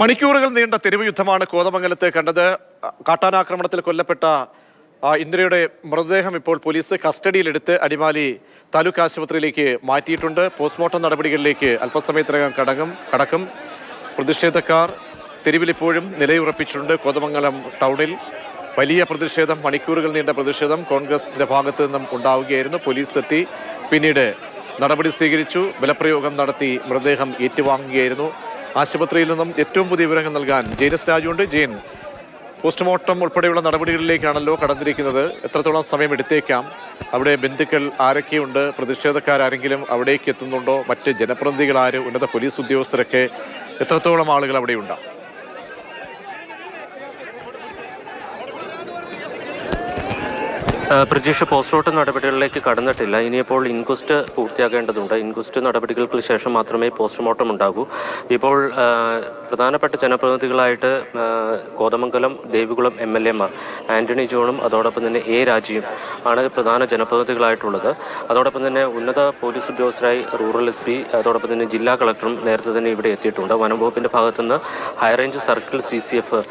മണിക്കൂറുകൾ നീണ്ട തെരുവ് യുദ്ധമാണ് കോതമംഗലത്ത് കണ്ടത്. കാട്ടാനാക്രമണത്തിൽ കൊല്ലപ്പെട്ട ഇന്ദിരയുടെ മൃതദേഹം ഇപ്പോൾ പോലീസ് കസ്റ്റഡിയിലെടുത്ത് അടിമാലി താലൂക്ക് ആശുപത്രിയിലേക്ക് മാറ്റിയിട്ടുണ്ട്. പോസ്റ്റ്മോർട്ടം നടപടികളിലേക്ക് അല്പസമയത്തിനകം കടങ്ങും കടക്കും. പ്രതിഷേധക്കാർ തെരുവിലിപ്പോഴും നിലയുറപ്പിച്ചിട്ടുണ്ട്. കോതമംഗലം ടൗണിൽ വലിയ പ്രതിഷേധം മണിക്കൂറുകൾ നീണ്ട പ്രതിഷേധം കോൺഗ്രസിന്റെ ഭാഗത്തു നിന്നും ഉണ്ടാവുകയായിരുന്നു. പോലീസ് എത്തി. പിന്നീട് നടപടി സ്വീകരിച്ചു. ബലപ്രയോഗം നടത്തി മൃതദേഹം ഏറ്റുവാങ്ങുകയായിരുന്നു. ആശുപത്രിയിൽ നിന്നും ഏറ്റവും പുതിയ വിവരങ്ങൾ നൽകാൻ ജെയിനസ് രാജുണ്ട്. ജെയിൻ പോസ്റ്റ്മോർട്ടം ഉൾപ്പെടെയുള്ള നടപടികളിലേക്കാണല്ലോ കടന്നിരിക്കുന്നത്. എത്രത്തോളം സമയം എടുത്തേക്കാം? അവിടെ ബന്ധുക്കൾ ആരൊക്കെയുണ്ട്? പ്രതിഷേധക്കാരെങ്കിലും അവിടേക്ക് എത്തുന്നുണ്ടോ? മറ്റ് ജനപ്രതിനിധികൾ ആര്? ഉന്നത പോലീസ് ഉദ്യോഗസ്ഥരൊക്കെ എത്രത്തോളം ആളുകൾ അവിടെയുണ്ട്? പ്രതീക്ഷ പോസ്റ്റ്മോർട്ടം നടപടികളിലേക്ക് കടന്നിട്ടില്ല. ഇനിയിപ്പോൾ ഇൻക്വസ്റ്റ് പൂർത്തിയാക്കേണ്ടതുണ്ട് ഇൻക്വസ്റ്റ് നടപടികൾക്ക് ശേഷം മാത്രമേ പോസ്റ്റ്മോർട്ടം ഉണ്ടാകൂ. ഇപ്പോൾ പ്രധാനപ്പെട്ട ജനപ്രതിനിധികളായിട്ട് കോതമംഗലം ദേവികുളം എം എൽ എമാർ ആന്റണി ജോണും അതോടൊപ്പം തന്നെ എ രാജയും ആണ് പ്രധാന ജനപ്രതിനിധികളായിട്ടുള്ളത്. അതോടൊപ്പം തന്നെ ഉന്നത പോലീസ് ഉദ്യോഗസ്ഥരായി റൂറൽ എസ് പി അതോടൊപ്പം തന്നെ ജില്ലാ കളക്ടറും നേരത്തെ തന്നെ ഇവിടെ എത്തിയിട്ടുണ്ട്. വനംവകുപ്പിന്റെ ഭാഗത്തുനിന്ന് high range circle C C F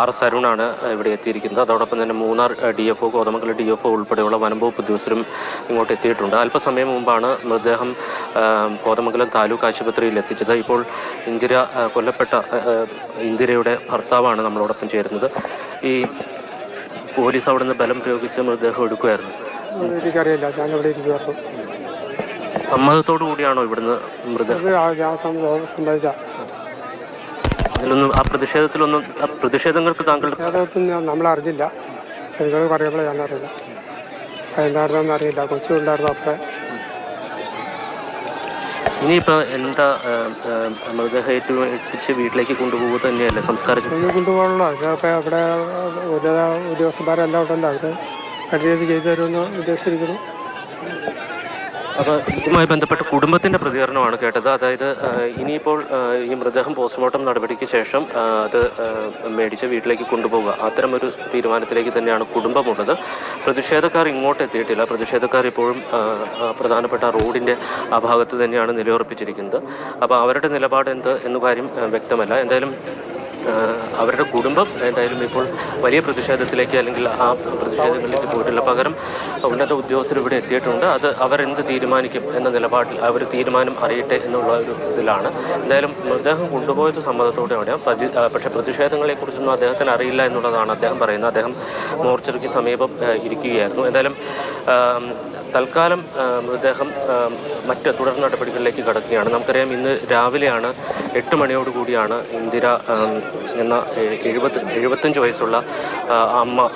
R S അരുണാണ് ഇവിടെ എത്തിയിരിക്കുന്നത്. അതോടൊപ്പം തന്നെ Munnar D F O Kothamangalam D F ഉൾപ്പെടെയുള്ള വനംവകുപ്പ് ഉദ്യോഗസ്ഥരും ഇങ്ങോട്ട് എത്തിയിട്ടുണ്ട്. അല്പസമയം മുമ്പാണ് മൃതദേഹം കോതമംഗലം താലൂക്ക് ആശുപത്രിയിൽ എത്തിച്ചത്. ഇപ്പോൾ ഇന്ദിര കൊല്ലപ്പെട്ട ഇന്ദിരയുടെ ഭർത്താവാണ് നമ്മളോടൊപ്പം ചേരുന്നത്. ഈ പോലീസ് അവിടെ നിന്ന് ബലം പ്രയോഗിച്ച് മൃതദേഹം എടുക്കുമായിരുന്നു. എനിക്കറിയില്ല. ഞാനിവിടെ ഇരിക്കുമായിരുന്നു സമ്മതത്തോടു കൂടിയാണോ ഇവിടുന്ന് മൃതദേഹം ഞാൻ അതിലൊന്നും ആ പ്രതിഷേധത്തിലൊന്നും പ്രതിഷേധങ്ങൾക്ക് താങ്കൾ നമ്മൾ ഞാൻ നിങ്ങൾ പറയുമ്പോൾ ഞാൻ അറിയില്ല. എന്തായിരുന്നെന്ന് അറിയില്ല. കൊച്ചു ഉണ്ടായിരുന്നു അപ്പോൾ ഇനിയിപ്പോൾ എന്താ മൃതദേഹത്തിൽ എത്തിച്ച് വീട്ടിലേക്ക് കൊണ്ടുപോകുക തന്നെയല്ലേ സംസ്കാരം? കൊണ്ടുപോകണല്ലോ ഇതിപ്പോൾ അവിടെ ഉന്നത ഉദ്യോഗസ്ഥന്മാരെല്ലാം ഉണ്ടല്ലോ. അവർ കഴിയത് ചെയ്തു തരുമെന്ന് ഉദ്ദേശിച്ചിരിക്കുന്നു. അപ്പോൾ ഇതുമായി ബന്ധപ്പെട്ട് കുടുംബത്തിന്റെ പ്രതികരണമാണ് കേട്ടത്. അതായത് ഇനിയിപ്പോൾ ഈ മൃതദേഹം പോസ്റ്റ്മോർട്ടം നടപടിക്ക് ശേഷം അത് മേടിച്ച് വീട്ടിലേക്ക് കൊണ്ടുപോകുക അത്തരമൊരു തീരുമാനത്തിലേക്ക് തന്നെയാണ് കുടുംബമുള്ളത്. പ്രതിഷേധക്കാർ ഇങ്ങോട്ട് എത്തിയിട്ടില്ല. പ്രതിഷേധക്കാർ ഇപ്പോഴും പ്രധാനപ്പെട്ട റോഡിന്റെ ആ ഭാഗത്ത് തന്നെയാണ് നിലയുറപ്പിച്ചിരിക്കുന്നത്. അപ്പോൾ അവരുടെ നിലപാട് എന്ത് എന്ന കാര്യം വ്യക്തമല്ല. എന്തായാലും അവരുടെ കുടുംബം എന്തായാലും ഇപ്പോൾ വലിയ പ്രതിഷേധത്തിലേക്ക് അല്ലെങ്കിൽ ആ പ്രതിഷേധങ്ങളിലേക്ക് പോയിട്ടില്ല. പകരം ഉന്നത ഉദ്യോഗസ്ഥർ ഇവിടെ എത്തിയിട്ടുണ്ട്. അത് അവരെന്ത് തീരുമാനിക്കും എന്ന നിലപാടിൽ അവർ തീരുമാനം അറിയട്ടെ എന്നുള്ള ഒരു ഇതിലാണ്. എന്തായാലും മൃതദേഹം കൊണ്ടുപോയത് അവിടെ പക്ഷേ പ്രതിഷേധങ്ങളെക്കുറിച്ചൊന്നും അദ്ദേഹത്തിന് അറിയില്ല എന്നുള്ളതാണ് അദ്ദേഹം പറയുന്നത്. അദ്ദേഹം മോർച്ചറിക്ക് സമീപം ഇരിക്കുകയായിരുന്നു. എന്തായാലും തൽക്കാലം മൃതദേഹം മറ്റ് തുടർ നടപടികളിലേക്ക് കടക്കുകയാണ്. നമുക്കറിയാം ഇന്ന് രാവിലെയാണ് എട്ട് മണിയോടുകൂടിയാണ് ഇന്ദിര എന്ന എ- എഴുപത് എഴുപത്തഞ്ച് വയസ്സുള്ള അമ്മ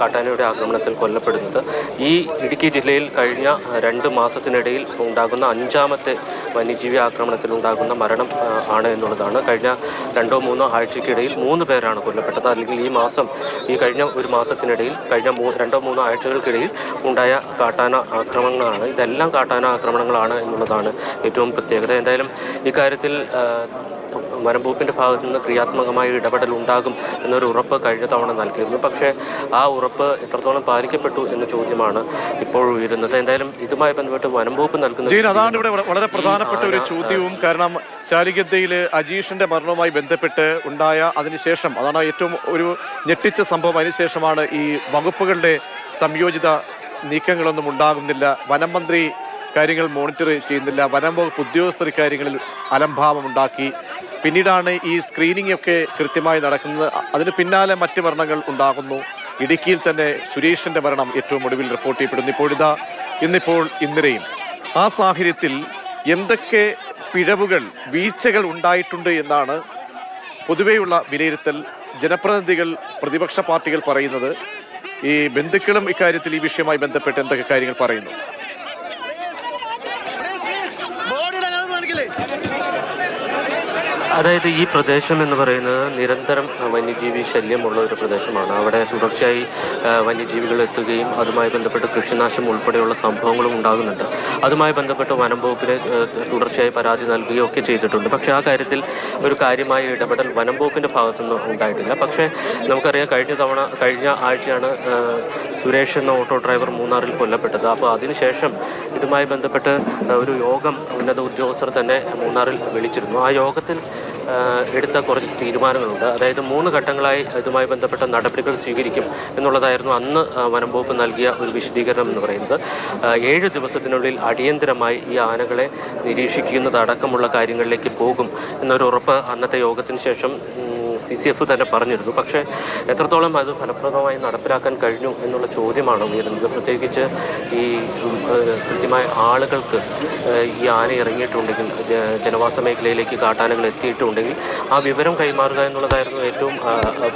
കാട്ടാനയുടെ ആക്രമണത്തിൽ കൊല്ലപ്പെടുന്നത്. ഈ ഇടുക്കി ജില്ലയിൽ കഴിഞ്ഞ രണ്ട് മാസത്തിനിടയിൽ ഉണ്ടാകുന്ന അഞ്ചാമത്തെ വന്യജീവി ആക്രമണത്തിൽ ഉണ്ടാകുന്ന മരണം ആണ് എന്നുള്ളതാണ്. കഴിഞ്ഞ രണ്ടോ മൂന്നോ ആഴ്ചയ്ക്കിടയിൽ മൂന്ന് പേരാണ് കൊല്ലപ്പെട്ടത്. അല്ലെങ്കിൽ ഈ മാസം ഈ കഴിഞ്ഞ ഒരു മാസത്തിനിടയിൽ കഴിഞ്ഞ രണ്ടോ മൂന്നോ ആഴ്ചകൾക്കിടയിൽ ഉണ്ടായ കാട്ടാന ആക്രമണങ്ങളാണ്. ഇതെല്ലാം കാട്ടാന ആക്രമണങ്ങളാണ് എന്നുള്ളതാണ് ഏറ്റവും പ്രത്യേകത. എന്തായാലും ഇക്കാര്യത്തിൽ ആ, വനംവകുപ്പിന്റെ ഭാഗത്തു നിന്ന് ക്രിയാത്മകമായ ഇടപെടൽ ഉണ്ടാകും എന്നൊരു ഉറപ്പ് കഴിഞ്ഞ തവണ നൽകിയിരുന്നു. പക്ഷേ ആ ഉറപ്പ് എത്രത്തോളം പാലിക്കപ്പെട്ടു എന്ന ചോദ്യമാണ് ഇപ്പോൾ ഉയരുന്നത്. എന്തായാലും ഇതുമായി ബന്ധപ്പെട്ട് വനംവകുപ്പ് നൽകുന്ന ജെയിൻ അതാണ് ഇവിടെ വളരെ പ്രധാനപ്പെട്ട ഒരു ചോദ്യവും. കാരണം ചാലിഗദ്ദയിൽ അജീഷിന്റെ മരണവുമായി ബന്ധപ്പെട്ട് ഉണ്ടായ അതിനുശേഷം അതാണ് ഏറ്റവും ഒരു ഞെട്ടിച്ച സംഭവം. അതിനുശേഷമാണ് ഈ വകുപ്പുകളുടെ സംയോജിത നീക്കങ്ങളൊന്നും ഉണ്ടാകുന്നില്ല. വനം മന്ത്രി കാര്യങ്ങൾ മോണിറ്റർ ചെയ്യുന്നില്ല. വനം വകുപ്പ് ഉദ്യോഗസ്ഥർ ഇക്കാര്യങ്ങളിൽ അലംഭാവം ഉണ്ടാക്കി പിന്നീടാണ് ഈ സ്ക്രീനിംഗ് ഒക്കെ കൃത്യമായി നടക്കുന്നത്. അതിന് പിന്നാലെ മറ്റ് മരണങ്ങൾ ഉണ്ടാകുന്നു. ഇടുക്കിയിൽ തന്നെ സുരേഷിന്റെ മരണം ഏറ്റവും ഒടുവിൽ റിപ്പോർട്ട് ചെയ്യപ്പെടുന്നു. ഇപ്പോഴിതാ ഇന്നിപ്പോൾ ഇന്ദിരയും ആ സാഹചര്യത്തിൽ എന്തൊക്കെ പിഴവുകൾ വീഴ്ചകൾ ഉണ്ടായിട്ടുണ്ട് എന്നാണ് പൊതുവെയുള്ള വിലയിരുത്തൽ. ജനപ്രതിനിധികൾ പ്രതിപക്ഷ പാർട്ടികൾ പറയുന്നത് ഈ ബന്ധുക്കളും ഇക്കാര്യത്തിൽ ഈ വിഷയവുമായി ബന്ധപ്പെട്ട് എന്തൊക്കെ കാര്യങ്ങൾ പറയുന്നു. അതായത് ഈ പ്രദേശം എന്ന് പറയുന്നത് നിരന്തരം വന്യജീവി ശല്യമുള്ള ഒരു പ്രദേശമാണ്. അവിടെ തുടർച്ചയായി വന്യജീവികൾ എത്തുകയും അതുമായി ബന്ധപ്പെട്ട് കൃഷിനാശം ഉൾപ്പെടെയുള്ള സംഭവങ്ങളും ഉണ്ടാകുന്നുണ്ട്. അതുമായി ബന്ധപ്പെട്ട് വനം വകുപ്പിന് തുടർച്ചയായി പരാതി നൽകുകയും ഒക്കെ ചെയ്തിട്ടുണ്ട്. പക്ഷേ ആ കാര്യത്തിൽ ഒരു കാര്യമായ ഇടപെടൽ വനം വകുപ്പിന്റെ ഭാഗത്തുനിന്ന് ഉണ്ടായിട്ടില്ല. പക്ഷേ നമുക്കറിയാം കഴിഞ്ഞ തവണ കഴിഞ്ഞ ആഴ്ചയാണ് സുരേഷ് എന്ന ഓട്ടോ ഡ്രൈവർ മൂന്നാറിൽ കൊല്ലപ്പെട്ടത്. അപ്പോൾ അതിനുശേഷം ഇതുമായി ബന്ധപ്പെട്ട് ഒരു യോഗം ഉന്നത ഉദ്യോഗസ്ഥർ തന്നെ മൂന്നാറിൽ വിളിച്ചിരുന്നു. ആ യോഗത്തിൽ എടുത്ത കുറച്ച് തീരുമാനങ്ങളുണ്ട്. അതായത് മൂന്ന് ഘട്ടങ്ങളായി ഇതുമായി ബന്ധപ്പെട്ട നടപടികൾ സ്വീകരിക്കും എന്നുള്ളതായിരുന്നു അന്ന് വനം വകുപ്പ് നൽകിയ ഒരു വിശദീകരണം എന്ന് പറയുന്നത്. ഏഴ് ദിവസത്തിനുള്ളിൽ അടിയന്തരമായി ഈ ആനകളെ നിരീക്ഷിക്കുന്നതടക്കമുള്ള കാര്യങ്ങളിലേക്ക് പോകും എന്നൊരു ഉറപ്പ് അന്നത്തെ യോഗത്തിന് ശേഷം സി സി എഫ് തന്നെ പറഞ്ഞിരുന്നു. പക്ഷേ എത്രത്തോളം അത് ഫലപ്രദമായി നടപ്പിലാക്കാൻ കഴിഞ്ഞു എന്നുള്ള ചോദ്യമാണ് ഉയരുന്നത്. പ്രത്യേകിച്ച് ഈ കൃത്യമായ ആളുകൾക്ക് ഈ ആന ഇറങ്ങിയിട്ടുണ്ടെങ്കിൽ ജനവാസ മേഖലയിലേക്ക് കാട്ടാനകൾ എത്തിയിട്ടുണ്ടെങ്കിൽ ആ വിവരം കൈമാറുക എന്നുള്ളതായിരുന്നു ഏറ്റവും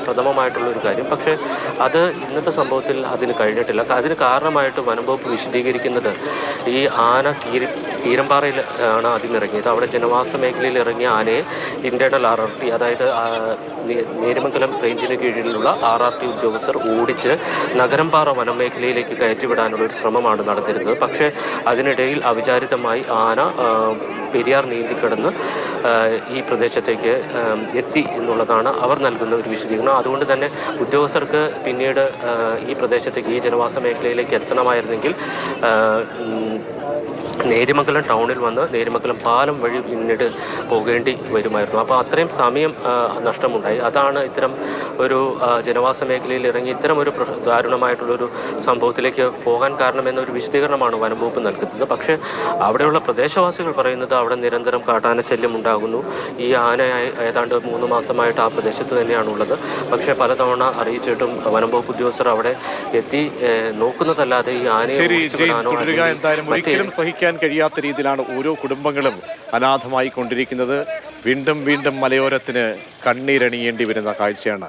പ്രഥമമായിട്ടുള്ള ഒരു കാര്യം. പക്ഷേ അത് ഇന്നത്തെ സംഭവത്തിൽ അതിന് കഴിഞ്ഞിട്ടില്ല. അതിന് കാരണമായിട്ട് വനം വകുപ്പ് വിശദീകരിക്കുന്നത് ഈ ആന കീരി തീരമ്പാറയിൽ ആണ് ആദ്യം ഇറങ്ങിയത്. അവിടെ ജനവാസ മേഖലയിൽ ഇറങ്ങിയ ആനയെ ഇന്റേണൽ ആർ ആർ ടി അതായത് നേരിമംഗലം റേഞ്ചിന് കീഴിലുള്ള ആർ ആർ ടി ഉദ്യോഗസ്ഥർ ഓടിച്ച് നഗരംപാറ വനമേഖലയിലേക്ക് കയറ്റിവിടാനുള്ള ഒരു ശ്രമമാണ് നടന്നിരുന്നത്. പക്ഷേ അതിനിടയിൽ അവിചാരിതമായി ആന പെരിയാർ നീന്തി കിടന്ന് ഈ പ്രദേശത്തേക്ക് എത്തി എന്നുള്ളതാണ് അവർ നൽകുന്ന ഒരു വിശദീകരണം. അതുകൊണ്ട് തന്നെ ഉദ്യോഗസ്ഥർക്ക് പിന്നീട് ഈ പ്രദേശത്തേക്ക് ഈ ജനവാസ മേഖലയിലേക്ക് എത്തണമായിരുന്നെങ്കിൽ നേര്യമംഗലം ടൗണിൽ വന്ന് നേരിമംഗലം പാലം വഴി പിന്നീട് പോകേണ്ടി വരുമായിരുന്നു. അപ്പോൾ അത്രയും സമയം നഷ്ടമുണ്ടായി. അതാണ് ഇത്തരം ഒരു ജനവാസ മേഖലയിൽ ഇറങ്ങി ഇത്തരം ഒരു ദാരുണമായിട്ടുള്ളൊരു സംഭവത്തിലേക്ക് പോകാൻ കാരണമെന്നൊരു വിശദീകരണമാണ് വനം വകുപ്പ് നൽകുന്നത്. പക്ഷേ അവിടെയുള്ള പ്രദേശവാസികൾ പറയുന്നത് അവിടെ നിരന്തരം കാട്ടാന ശല്യം ഉണ്ടാകുന്നു. ഈ ആന ഏതാണ്ട് മൂന്ന് മാസമായിട്ട് ആ പ്രദേശത്ത് തന്നെയാണുള്ളത്. പക്ഷേ പലതവണ അറിയിച്ചിട്ടും വനം വകുപ്പ് ഉദ്യോഗസ്ഥർ അവിടെ എത്തി നോക്കുന്നതല്ലാതെ ഈ ആനയെ മറ്റ് സഹിക്കാൻ കഴിയാത്ത രീതിയിലാണ് ഓരോ കുടുംബങ്ങളും അനാഥമായി കൊണ്ടിരിക്കുന്നത്. വീണ്ടും വീണ്ടും മലയോരത്തിന് കണ്ണീരണിയേണ്ടി വരുന്ന കാഴ്ചയാണ്.